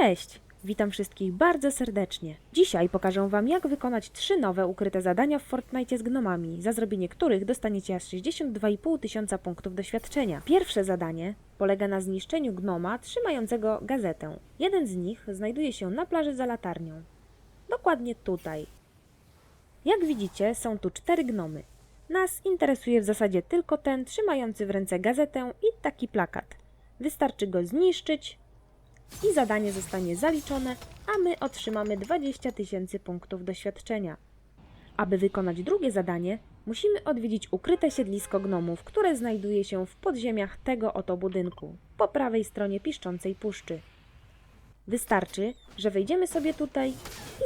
Cześć! Witam wszystkich bardzo serdecznie. Dzisiaj pokażę Wam, jak wykonać trzy nowe ukryte zadania w Fortnite z gnomami, za zrobienie których dostaniecie aż 62,5 tysiąca punktów doświadczenia. Pierwsze zadanie polega na zniszczeniu gnoma trzymającego gazetę. Jeden z nich znajduje się na plaży za latarnią. Dokładnie tutaj. Jak widzicie, są tu cztery gnomy. Nas interesuje w zasadzie tylko ten trzymający w ręce gazetę i taki plakat. Wystarczy go zniszczyć, i zadanie zostanie zaliczone, a my otrzymamy 20 tysięcy punktów doświadczenia. Aby wykonać drugie zadanie, musimy odwiedzić ukryte siedlisko gnomów, które znajduje się w podziemiach tego oto budynku, po prawej stronie piszczącej puszczy. Wystarczy, że wejdziemy sobie tutaj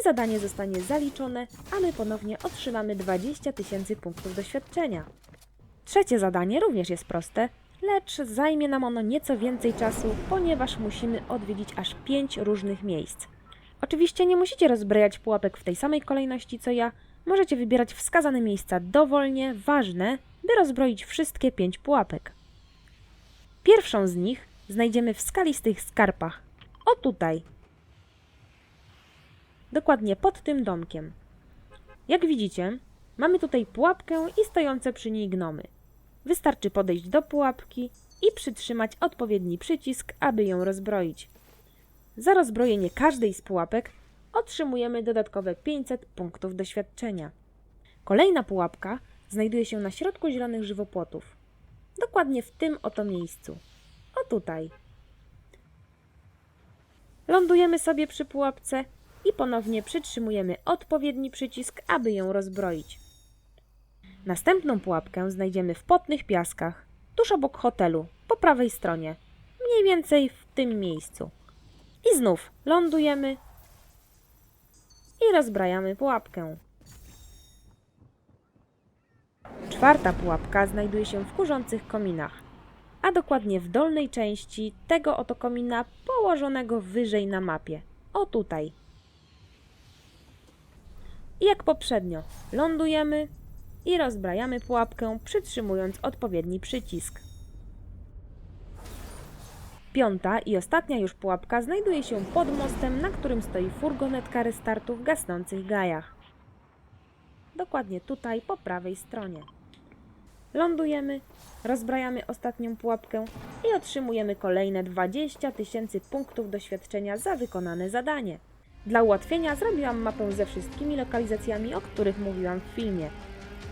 i zadanie zostanie zaliczone, a my ponownie otrzymamy 20 tysięcy punktów doświadczenia. Trzecie zadanie również jest proste, lecz zajmie nam ono nieco więcej czasu, ponieważ musimy odwiedzić aż 5 różnych miejsc. Oczywiście nie musicie rozbrajać pułapek w tej samej kolejności co ja, możecie wybierać wskazane miejsca dowolnie, ważne, by rozbroić wszystkie 5 pułapek. Pierwszą z nich znajdziemy w skalistych skarpach. O tutaj. Dokładnie pod tym domkiem. Jak widzicie, mamy tutaj pułapkę i stojące przy niej gnomy. Wystarczy podejść do pułapki i przytrzymać odpowiedni przycisk, aby ją rozbroić. Za rozbrojenie każdej z pułapek otrzymujemy dodatkowe 500 punktów doświadczenia. Kolejna pułapka znajduje się na środku zielonych żywopłotów. Dokładnie w tym oto miejscu. O tutaj. Lądujemy sobie przy pułapce i ponownie przytrzymujemy odpowiedni przycisk, aby ją rozbroić. Następną pułapkę znajdziemy w potnych piaskach, tuż obok hotelu, po prawej stronie, mniej więcej w tym miejscu. I znów lądujemy i rozbrajamy pułapkę. Czwarta pułapka znajduje się w kurzących kominach, a dokładnie w dolnej części tego oto komina położonego wyżej na mapie. O tutaj. I jak poprzednio, lądujemy i rozbrajamy pułapkę, przytrzymując odpowiedni przycisk. Piąta i ostatnia już pułapka znajduje się pod mostem, na którym stoi furgonetka restartu w gasnących gajach. Dokładnie tutaj, po prawej stronie. Lądujemy, rozbrajamy ostatnią pułapkę i otrzymujemy kolejne 20 tysięcy punktów doświadczenia za wykonane zadanie. Dla ułatwienia zrobiłam mapę ze wszystkimi lokalizacjami, o których mówiłam w filmie.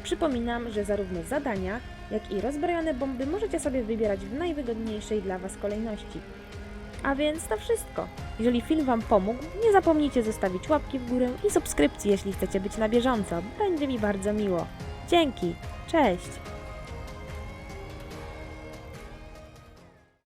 Przypominam, że zarówno zadania, jak i rozbrojone bomby możecie sobie wybierać w najwygodniejszej dla Was kolejności. A więc to wszystko. Jeżeli film Wam pomógł, nie zapomnijcie zostawić łapki w górę i subskrypcji, jeśli chcecie być na bieżąco. Będzie mi bardzo miło. Dzięki. Cześć.